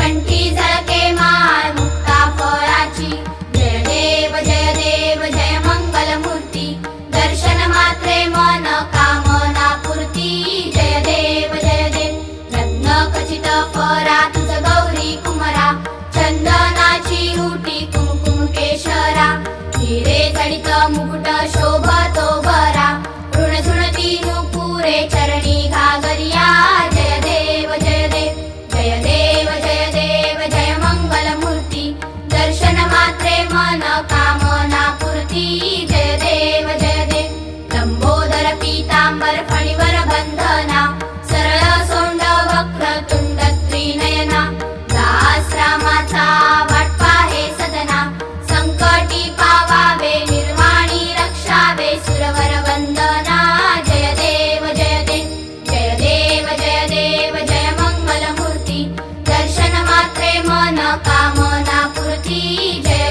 कंठी झळके माळ मुक्ता फळाची. जय देव जय देव जय मंगल मूर्ती दर्शन मात्रे मन कामना पूर्ती जय देव जय देव. रत्न खचित फरा तुझ गौरी कुमरा. चंदनाची उटी कुमकुम केशरा. हिरे जडित मुकुट शोभतो बरा. ऋण झुणती नुपुरे पुरे चर मन कामना पूर्ती जय देव जय देव। लंबोदर पीतांबर फणीवर बंधना सरळ सोंड वक्र तुंड त्रिनयना। वाटपा हे सदना संकटी पावावे निर्वाणी रक्षावे सुरवर वंदना। जय देव जय देव जय देव जय देव जय मंगल मूर्ती दर्शन मात्रे मन कामना पूर्ती जय